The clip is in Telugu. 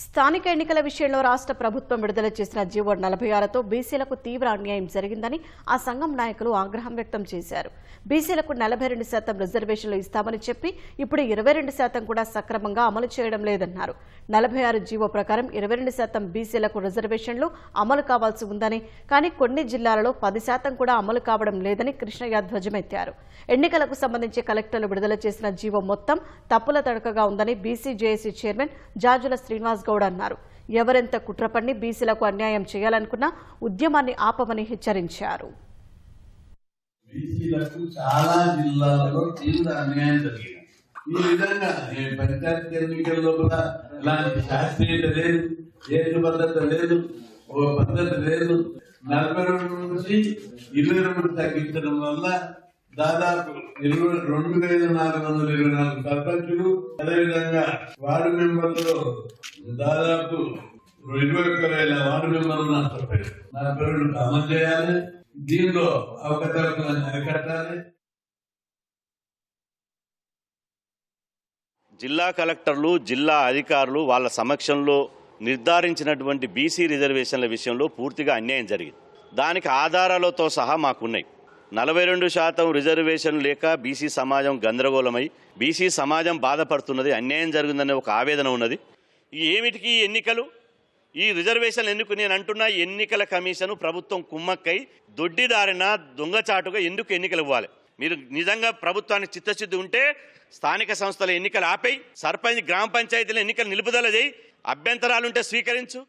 స్థానిక ఎన్నికల విషయంలో రాష్ట్ర ప్రభుత్వం విడుదల చేసిన జీవో నలభై ఆరుతో బీసీలకు తీవ్ర అన్యాయం జరిగిందని ఆ సంఘం నాయకులు ఆగ్రహం వ్యక్తం చేశారు. బీసీలకు నలభై రెండు శాతం రిజర్వేషన్లు ఇస్తామని చెప్పి ఇప్పుడు ఇరవై రెండు శాతం కూడా సక్రమంగా అమలు చేయడం లేదన్నారు. నలభై ఆరు జీవో ప్రకారం ఇరవై రెండు శాతం బీసీలకు రిజర్వేషన్లు అమలు కావాల్సి ఉందని కానీ కొన్ని జిల్లాలలో పది శాతం కూడా అమలు కావడం లేదని కృష్ణయ్య ధ్వజమెత్తారు. ఎన్నికలకు సంబంధించి కలెక్టర్లు విడుదల చేసిన జీవో మొత్తం తప్పుల తడకగా ఉందని BC JAC chairman Jajula Srinivas Goud అన్నారు ఎవరెంత కుట్రపన్ని బీసీలకు అన్యాయం చేయాలనుకున్నా ఉద్యమాన్ని ఆపమని హెచ్చరించారు. బీసీలకు చాలా జిల్లాలలో తీవ్ర అన్యాయం జరిగింది. ఈ విధంగా నేను పంచాయతీ ఎన్నికల్లో కూడా ఇలాంటి శాస్త్రీయత లేదు ఏడు పద్ధతి లేదు ఓ పద్ధతి లేదు. నలభై రెండు నుంచి ఇరవై రెండు తగ్గించడం వల్ల దాదాపు ఇరవై రెండు వేల నాలుగు వందల ఇరవై నాలుగు సర్పంచులు అదేవిధంగా వార్డు మెంబర్లు దాదాపు ఇరవై ఒక్క వేల వార్డు మెంబర్లు నా సర్పంచ్. నా పేరు అమలు చేయాలి. దీనిలో అవకతవకలను అరికట్టాలి. జిల్లా కలెక్టర్లు జిల్లా అధికారులు వాళ్ళ సమక్షంలో నిర్ధారించినటువంటి బీసీ రిజర్వేషన్ల విషయంలో పూర్తిగా అన్యాయం జరిగింది. దానికి ఆధారాలతో సహా మాకున్నాయి. నలభై రెండు శాతం రిజర్వేషన్ లేక బీసీ సమాజం గందరగోళమై బీసీ సమాజం బాధపడుతున్నది అన్యాయం జరిగిందనే ఒక ఆవేదన ఉన్నది. ఏమిటికి ఈ ఎన్నికలు? ఈ రిజర్వేషన్లు ఎందుకు నేను అంటున్నా? ఎన్నికల కమిషన్ ప్రభుత్వం కుమ్మక్కై దొడ్డిదారిన దొంగచాటుగా ఎందుకు ఎన్నికలు ఇవ్వాలి? మీరు నిజంగా ప్రభుత్వానికి చిత్తశుద్ధి ఉంటే స్థానిక సంస్థల ఎన్నికలు ఆపేయి సర్పంచ్ గ్రామ పంచాయతీల ఎన్నికలు నిలుపుదల చేయి అభ్యంతరాలుంటే స్వీకరించు.